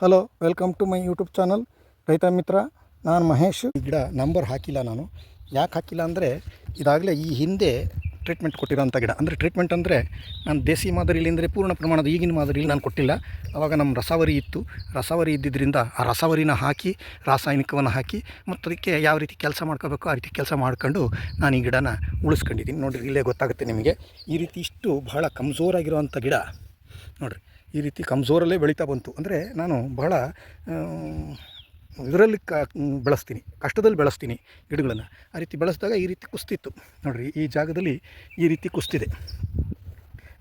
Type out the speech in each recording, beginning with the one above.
Hello welcome to my YouTube channel Raitha Mitra. ನಾನು ಮಹೇಶ್. ಈ ಗಿಡ ನಂಬರ್ ಹಾಕಿಲ್ಲ ನಾನು. ಯಾಕೆ ಹಾಕಿಲ್ಲ ಅಂದರೆ, ಇದಾಗಲೇ ಈ ಹಿಂದೆ ಟ್ರೀಟ್ಮೆಂಟ್ ಕೊಟ್ಟಿರೋಂಥ ಗಿಡ. ಅಂದರೆ ಟ್ರೀಟ್ಮೆಂಟ್ ಅಂದರೆ ನಾನು ದೇಸಿ ಮಾದರಿಲಿ ಅಂದರೆ ಪೂರ್ಣ ಪ್ರಮಾಣದ ಈಗಿನ ಮಾದರಿಲಿ ನಾನು ಕೊಟ್ಟಿಲ್ಲ. ಆವಾಗ ನಮ್ಮ ರಸಾವರಿ ಇತ್ತು. ರಸಾವರಿ ಇದ್ದಿದ್ದರಿಂದ ಆ ರಸಾವರಿನ ಹಾಕಿ, ರಾಸಾಯನಿಕವನ್ನು ಹಾಕಿ, ಮತ್ತು ಅದಕ್ಕೆ ಯಾವ ರೀತಿ ಕೆಲಸ ಮಾಡ್ಕೋಬೇಕು ಆ ರೀತಿ ಕೆಲಸ ಮಾಡ್ಕೊಂಡು ನಾನು ಈ ಗಿಡನ ಉಳಿಸ್ಕೊಂಡಿದ್ದೀನಿ. ನೋಡಿರಿ, ಇಲ್ಲೇ ಗೊತ್ತಾಗುತ್ತೆ ನಿಮಗೆ. ಈ ರೀತಿ ಇಷ್ಟು ಬಹಳ ಕಮ್ಜೋರಾಗಿರುವಂಥ ಗಿಡ. ನೋಡಿರಿ. ಈ ರೀತಿ ಕಮ್ಜೋರಲ್ಲೇ ಬೆಳೀತಾ ಬಂತು. ಅಂದರೆ ನಾನು ಬಹಳ ಇದರಲ್ಲಿ ಕ, ಬೆಳೆಸ್ತೀನಿ, ಕಷ್ಟದಲ್ಲಿ ಬೆಳೆಸ್ತೀನಿ ಗಿಡಗಳನ್ನು. ಆ ರೀತಿ ಬೆಳೆಸಿದಾಗ ಈ ರೀತಿ ಕುಸ್ತಿತ್ತು. ನೋಡಿರಿ, ಈ ಜಾಗದಲ್ಲಿ ಈ ರೀತಿ ಕುಸ್ತಿದೆ.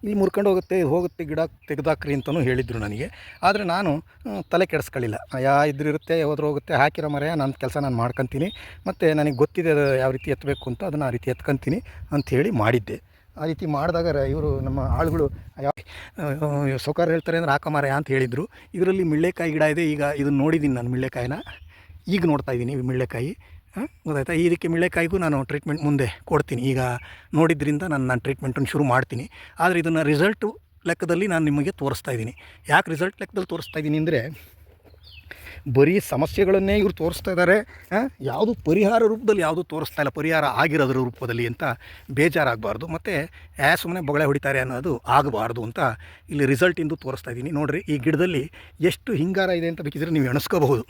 ಇಲ್ಲಿ ಮುರ್ಕೊಂಡು ಹೋಗುತ್ತೆ ಹೋಗುತ್ತೆ, ಗಿಡ ತೆಗೆದಾಕ್ರಿ ಅಂತಲೂ ಹೇಳಿದರು ನನಗೆ. ಆದರೆ ನಾನು ತಲೆ ಕೆಡಿಸ್ಕೊಳ್ಳಿಲ್ಲ. ಯಾ, ಇದ್ರಿರುತ್ತೆ ಹೋದ್ರೆ ಹೋಗುತ್ತೆ, ಹಾಕಿರೋ ಮರೆಯ ನನ್ನ ಕೆಲಸ ನಾನು ಮಾಡ್ಕೊತೀನಿ. ಮತ್ತು ನನಗೆ ಗೊತ್ತಿದೆ ಯಾವ ರೀತಿ ಎತ್ತಬೇಕು ಅಂತ, ಅದನ್ನು ಆ ರೀತಿ ಎತ್ಕೊತೀನಿ ಅಂಥೇಳಿ ಮಾಡಿದ್ದೆ. ಆ ರೀತಿ ಮಾಡಿದಾಗ ಇವರು ನಮ್ಮ ಆಳುಗಳು ಯಾವ ಸೌಕಾರ ಹೇಳ್ತಾರೆ ಅಂದರೆ ಹಾಕೋ ಮರ ಅಂತ ಹೇಳಿದರು. ಇದರಲ್ಲಿ ಮಿಳ್ಳೆಕಾಯಿ ಗಿಡ ಇದೆ, ಈಗ ಇದನ್ನು ನೋಡಿದ್ದೀನಿ ನಾನು ಮಿಳ್ಳೆಕಾಯಿನ. ಈಗ ನೋಡ್ತಾ ಇದ್ದೀನಿ ಮಿಳ್ಳೆಕಾಯಿ. ಗೊತ್ತಾಯ್ತಾ? ಇದಕ್ಕೆ ಮಿಳ್ಳೆಕಾಯಿಗೂ ನಾನು ಟ್ರೀಟ್ಮೆಂಟ್ ಮುಂದೆ ಕೊಡ್ತೀನಿ. ಈಗ ನೋಡಿದ್ರಿಂದ ನಾನು ನಾನು ಟ್ರೀಟ್ಮೆಂಟನ್ನು ಶುರು ಮಾಡ್ತೀನಿ. ಆದರೆ ಇದನ್ನು ರಿಸಲ್ಟು ಲೆಕ್ಕದಲ್ಲಿ ನಾನು ನಿಮಗೆ ತೋರಿಸ್ತಾ ಇದ್ದೀನಿ ಯಾಕೆ ರಿಸಲ್ಟ್ ಲೆಕ್ಕದಲ್ಲಿ ತೋರಿಸ್ತಾ ಇದ್ದೀನಿ ಅಂದರೆ ಬರೀ ಸಮಸ್ಯೆಗಳನ್ನೇ ಇವರು ತೋರಿಸ್ತಾ ಇದ್ದಾರೆ ಯಾವುದು ಪರಿಹಾರ ರೂಪದಲ್ಲಿ ಯಾವುದು ತೋರಿಸ್ತಾ ಇಲ್ಲ, ಪರಿಹಾರ ಆಗಿರೋದ್ರ ರೂಪದಲ್ಲಿ ಅಂತ ಬೇಜಾರಾಗಬಾರ್ದು. ಮತ್ತು ಯಾ ಸುಮ್ಮನೆ ಬೊಗಳೆ ಹೊಡಿತಾರೆ ಅನ್ನೋದು ಆಗಬಾರ್ದು ಅಂತ ಇಲ್ಲಿ ರಿಸಲ್ಟ್ ಇಂದು ತೋರಿಸ್ತಾ ಇದ್ದೀನಿ. ನೋಡಿರಿ, ಈ ಗಿಡದಲ್ಲಿ ಎಷ್ಟು ಹಿಂಗಾರ ಇದೆ ಅಂತ ಬೇಕಿದ್ರೆ ನೀವು ಎಣಿಸ್ಕೋಬಹುದು.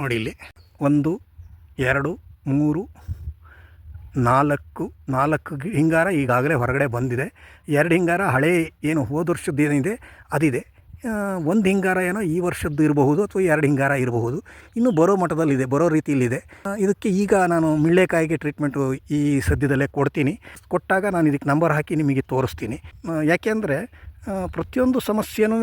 ನೋಡಿ ಇಲ್ಲಿ, ಒಂದು, ಎರಡು, ಮೂರು, ನಾಲ್ಕು ನಾಲ್ಕು ಹಿಂಗಾರ ಈಗಾಗಲೇ ಹೊರಗಡೆ ಬಂದಿದೆ. ಎರಡು ಹಿಂಗಾರ ಹಳೆ ಏನು ಹೋದ ವರ್ಷದ್ದು ಏನಿದೆ, ಅದಿದೆ. ಒಂದು ಹಿಂಗಾರ ಏನೋ ಈ ವರ್ಷದ್ದು ಇರಬಹುದು ಅಥವಾ ಎರಡು ಹಿಂಗಾರ ಇರಬಹುದು. ಇನ್ನು ಬರೋ ಮಟ್ಟದಲ್ಲಿದೆ, ಬರೋ ರೀತಿಯಲ್ಲಿದೆ. ಇದಕ್ಕೆ ಈಗ ನಾನು ಮಿಳ್ಳೆಕಾಯಿಗೆ ಟ್ರೀಟ್ಮೆಂಟು ಈ ಸದ್ಯದಲ್ಲೇ ಕೊಡ್ತೀನಿ. ಕೊಟ್ಟಾಗ ನಾನು ಇದಕ್ಕೆ ನಂಬರ್ ಹಾಕಿ ನಿಮಗೆ ತೋರಿಸ್ತೀನಿ. ಯಾಕೆಂದರೆ ಪ್ರತಿಯೊಂದು ಸಮಸ್ಯೆನೂ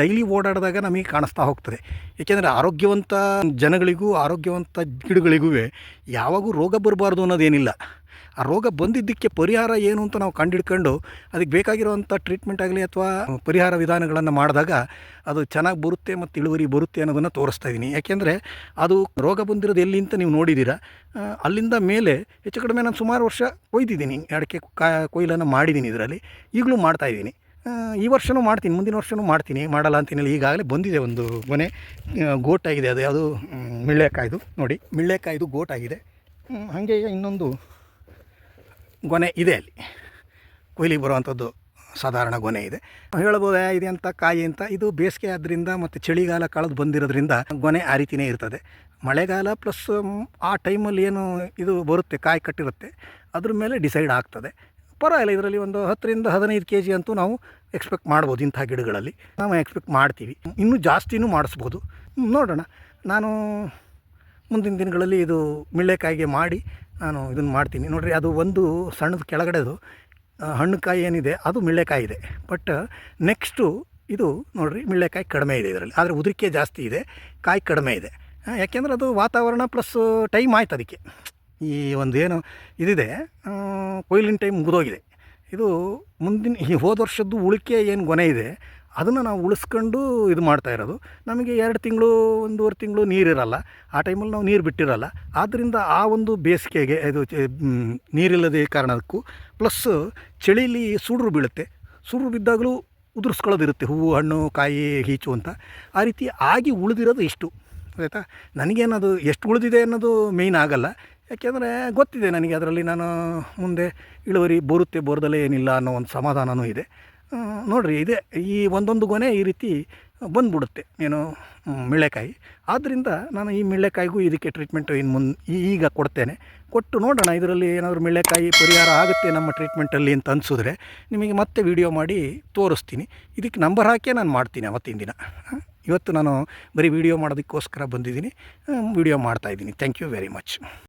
ಡೈಲಿ ಓಡಾಡಿದಾಗ ನಮಗೆ ಕಾಣಿಸ್ತಾ ಹೋಗ್ತದೆ. ಏಕೆಂದರೆ ಆರೋಗ್ಯವಂತ ಜನಗಳಿಗೂ, ಆರೋಗ್ಯವಂತ ಗಿಡಗಳಿಗೂ ಯಾವಾಗೂ ರೋಗ ಬರಬಾರ್ದು ಅನ್ನೋದೇನಿಲ್ಲ. ಆ ರೋಗ ಬಂದಿದ್ದಕ್ಕೆ ಪರಿಹಾರ ಏನು ಅಂತ ನಾವು ಕಂಡಿಡ್ಕೊಂಡು ಅದಕ್ಕೆ ಬೇಕಾಗಿರುವಂಥ ಟ್ರೀಟ್ಮೆಂಟ್ ಆಗಲಿ ಅಥವಾ ಪರಿಹಾರ ವಿಧಾನಗಳನ್ನು ಮಾಡಿದಾಗ ಅದು ಚೆನ್ನಾಗಿ ಬರುತ್ತೆ ಮತ್ತು ಇಳುವರಿ ಬರುತ್ತೆ ಅನ್ನೋದನ್ನು ತೋರಿಸ್ತಾ ಇದ್ದೀನಿ. ಯಾಕೆಂದರೆ ಅದು ರೋಗ ಬಂದಿರೋದು ಎಲ್ಲಿ ಅಂತ ನೀವು ನೋಡಿದ್ದೀರಾ. ಅಲ್ಲಿಂದ ಮೇಲೆ ಹೆಚ್ಚು ಕಡಿಮೆ ನಾನು ಸುಮಾರು ವರ್ಷ ಕೊಯ್ದಿದ್ದೀನಿ. ಅಡಿಕೆ ಕಾ, ಕೊಯ್ಲನ್ನು ಮಾಡಿದ್ದೀನಿ ಇದರಲ್ಲಿ. ಈಗಲೂ ಮಾಡ್ತಾಯಿದ್ದೀನಿ ಈ ವರ್ಷವೂ ಮಾಡ್ತೀನಿ, ಮುಂದಿನ ವರ್ಷವೂ ಮಾಡ್ತೀನಿ. ಮಾಡಲ್ಲ ಅಂತೀನಿಲ್ಲ ಈಗಾಗಲೇ ಬಂದಿದೆ ಒಂದು ಮನೆ. ಗೋಟಾಗಿದೆ ಅದು. ಯಾವುದು ಮಿಳ್ಳೆಕಾಯ್ದು. ನೋಡಿ, ಮಿಳ್ಳೆಕಾಯ್ದು ಗೋಟಾಗಿದೆ. ಹಾಗೆ ಇನ್ನೊಂದು ಗೊನೆ ಇದೆ ಅಲ್ಲಿ. ಕೊಯ್ಲಿಗೆ ಬರುವಂಥದ್ದು ಸಾಧಾರಣ ಗೊನೆ ಇದೆ. ಹೇಳ್ಬೋದು "ಆ, ಇದೆ ಅಂತ ಕಾಯಿ ಅಂತ ಇದು ಬೇಸಿಗೆ ಆದ್ದರಿಂದ ಮತ್ತು ಚಳಿಗಾಲ ಕಳೆದು ಬಂದಿರೋದ್ರಿಂದ ಗೊನೆ ಆ ರೀತಿಯೇ ಇರ್ತದೆ. ಮಳೆಗಾಲ ಪ್ಲಸ್ ಆ ಟೈಮಲ್ಲಿ ಏನು ಇದು ಬರುತ್ತೆ ಕಾಯಿ ಕಟ್ಟಿರುತ್ತೆ ಅದ್ರ ಮೇಲೆ ಡಿಸೈಡ್ ಆಗ್ತದೆ. ಪರವಾಗಿಲ್ಲ ಇದರಲ್ಲಿ ಒಂದು ಹತ್ತರಿಂದ ಹದಿನೈದು ಕೆ ಜಿ ಅಂತೂ ನಾವು ಎಕ್ಸ್ಪೆಕ್ಟ್ ಮಾಡ್ಬೋದು ಇಂಥ ಗಿಡಗಳಲ್ಲಿ. ನಾವು ಎಕ್ಸ್ಪೆಕ್ಟ್ ಮಾಡ್ತೀವಿ. ಇನ್ನೂ ಜಾಸ್ತಿನೂ ಮಾಡಿಸ್ಬೋದು. ನೋಡೋಣ. ನಾನು ಮುಂದಿನ ದಿನಗಳಲ್ಲಿ ಇದು ಮಿಳ್ಳೆಕಾಯಿಗೆ ಮಾಡಿ ನಾನು ಇದನ್ನು ಮಾಡ್ತೀನಿ. ನೋಡಿರಿ, ಅದು ಒಂದು ಸಣ್ಣದ ಕೆಳಗಡೆದು ಹಣ್ಣು ಕಾಯಿ ಏನಿದೆ, ಅದು ಮಿಳ್ಳೆಕಾಯಿ ಇದೆ. ಬಟ್ ನೆಕ್ಸ್ಟು ಇದು ನೋಡಿರಿ, ಮಿಳ್ಳೆಕಾಯಿ ಕಡಿಮೆ ಇದೆ ಇದರಲ್ಲಿ. ಆದರೆ ಉದುರಿಕೆ ಜಾಸ್ತಿ ಇದೆ, ಕಾಯಿ ಕಡಿಮೆ ಇದೆ. ಯಾಕೆಂದರೆ ಅದು ವಾತಾವರಣ ಪ್ಲಸ್ ಟೈಮ್ ಆಯ್ತು ಅದಕ್ಕೆ. ಈ ಒಂದು ಏನು ಇದಿದೆ ಕೊಯ್ಲಿನ ಟೈಮ್ ಮುಗಿದೋಗಿದೆ. ಇದು ಮುಂದಿನ, ಈ ಹೋದ ವರ್ಷದ್ದು ಉಳಿಕೆ ಏನು ಗೊನೆ ಇದೆ ಅದನ್ನು ನಾವು ಉಳಿಸ್ಕೊಂಡು ಇದು ಮಾಡ್ತಾ ಇರೋದು. ನಮಗೆ ಎರಡು ತಿಂಗಳು, ಒಂದೂವರೆ ತಿಂಗಳು ನೀರಿರಲ್ಲ. ಆ ಟೈಮಲ್ಲಿ ನಾವು ನೀರು ಬಿಟ್ಟಿರಲ್ಲ. ಆದ್ದರಿಂದ ಆ ಒಂದು ಬೇಸಿಗೆಗೆ ಇದು ನೀರಿಲ್ಲದ ಕಾರಣಕ್ಕೂ ಪ್ಲಸ್ ಚಳಿಲಿ ಸುಡ್ರು ಬೀಳುತ್ತೆ. ಸುಡ್ರು ಬಿದ್ದಾಗಲೂ ಉದುರಿಸ್ಕೊಳ್ಳೋದಿರುತ್ತೆ. ಹೂವು, ಹಣ್ಣು, ಕಾಯಿ, ಹೀಚು ಅಂತ. ಆ ರೀತಿ ಆಗಿ ಉಳಿದಿರೋದು ಇಷ್ಟು. ಆಯಿತಾ? ನನಗೇನದು ಎಷ್ಟು ಉಳಿದಿದೆ ಅನ್ನೋದು ಮೇಯ್ನ್ ಆಗಲ್ಲ. ಯಾಕೆಂದರೆ ಗೊತ್ತಿದೆ ನನಗೆ ಅದರಲ್ಲಿ ನಾನು ಮುಂದೆ ಇಳುವರಿ ಬರುತ್ತೆ, ಬರೋದಲ್ಲೇ ಏನಿಲ್ಲ ಅನ್ನೋ ಒಂದು ಸಮಾಧಾನವೂ ಇದೆ. ನೋಡಿರಿ ಇದೆ. ಈ ಒಂದೊಂದು ಗೊನೆ ಈ ರೀತಿ ಬಂದ್ಬಿಡುತ್ತೆ. ಏನು ಮಿಳ್ಳೆಕಾಯಿ. ಆದ್ದರಿಂದ ನಾನು ಈ ಮಿಳ್ಳೆಕಾಯಿಗೂ ಇದಕ್ಕೆ ಟ್ರೀಟ್ಮೆಂಟ್ ಇನ್ನು ಮುಂದೆ ಈಗ ಕೊಡ್ತೇನೆ. ಕೊಟ್ಟು ನೋಡೋಣ, ಇದರಲ್ಲಿ ಏನಾದರೂ ಮಿಳ್ಳೆಕಾಯಿ ಪರಿಹಾರ ಆಗುತ್ತೆ ನಮ್ಮ ಟ್ರೀಟ್ಮೆಂಟಲ್ಲಿ ಅಂತ ಅನಿಸಿದ್ರೆ ನಿಮಗೆ ಮತ್ತೆ ವಿಡಿಯೋ ಮಾಡಿ ತೋರಿಸ್ತೀನಿ. ಇದಕ್ಕೆ ನಂಬರ್ ಹಾಕಿ ನಾನು ಮಾಡ್ತೀನಿ ಅವತ್ತಿನ ದಿನ. ಇವತ್ತು ನಾನು ಬರೀ ವಿಡಿಯೋ ಮಾಡೋದಕ್ಕೋಸ್ಕರ ಬಂದಿದ್ದೀನಿ. ವಿಡಿಯೋ ಮಾಡ್ತಾಯಿದ್ದೀನಿ ಥ್ಯಾಂಕ್ ಯು ವೆರಿ ಮಚ್